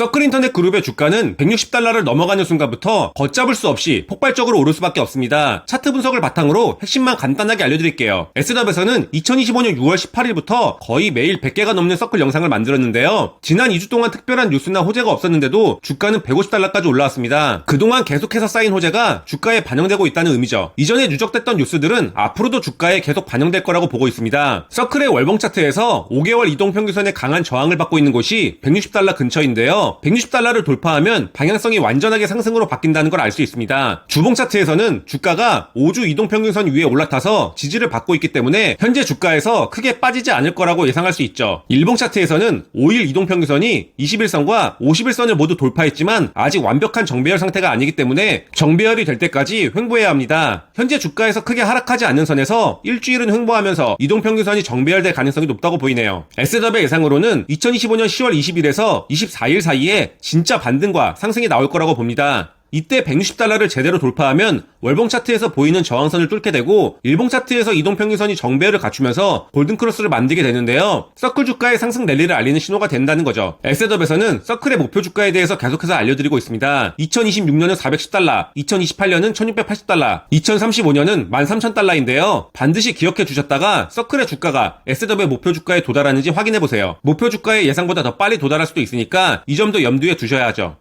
서클 인터넷 그룹의 주가는 160달러를 넘어가는 순간부터 걷잡을 수 없이 폭발적으로 오를 수밖에 없습니다. 차트 분석을 바탕으로 핵심만 간단하게 알려드릴게요. S더에서는 2025년 6월 18일부터 거의 매일 100개가 넘는 서클 영상을 만들었는데요. 지난 2주 동안 특별한 뉴스나 호재가 없었는데도 주가는 150달러까지 올라왔습니다. 그동안 계속해서 쌓인 호재가 주가에 반영되고 있다는 의미죠. 이전에 누적됐던 뉴스들은 앞으로도 주가에 계속 반영될 거라고 보고 있습니다. 서클의 월봉 차트에서 5개월 이동 평균선의 강한 저항을 받고 있는 곳이 160달러 근처인데요. 160달러를 돌파하면 방향성이 완전하게 상승으로 바뀐다는 걸 알 수 있습니다. 주봉 차트에서는 주가가 5주 이동 평균선 위에 올라타서 지지를 받고 있기 때문에 현재 주가에서 크게 빠지지 않을 거라고 예상할 수 있죠. 일봉 차트에서는 5일 이동 평균선이 21선과 51선을 모두 돌파했지만 아직 완벽한 정배열 상태가 아니기 때문에 정배열이 될 때까지 횡보해야 합니다. 현재 주가에서 크게 하락하지 않는 선에서 일주일은 횡보하면서 이동 평균선이 정배열될 가능성이 높다고 보이네요. S더의 예상으로는 2025년 10월 20일에서 24일 사이 에 진짜 반등과 상승이 나올 거라고 봅니다. 이때 160달러를 제대로 돌파하면 월봉 차트에서 보이는 저항선을 뚫게 되고 일봉 차트에서 이동 평균선이 정배열을 갖추면서 골든 크로스를 만들게 되는데요. 서클 주가의 상승 랠리를 알리는 신호가 된다는 거죠. 에셋업에서는 서클의 목표 주가에 대해서 계속해서 알려드리고 있습니다. 2026년은 410달러, 2028년은 1680달러, 2035년은 13,000달러인데요. 반드시 기억해 주셨다가 서클의 주가가 에셋업의 목표 주가에 도달하는지 확인해 보세요. 목표 주가의 예상보다 더 빨리 도달할 수도 있으니까 이 점도 염두에 두셔야 하죠.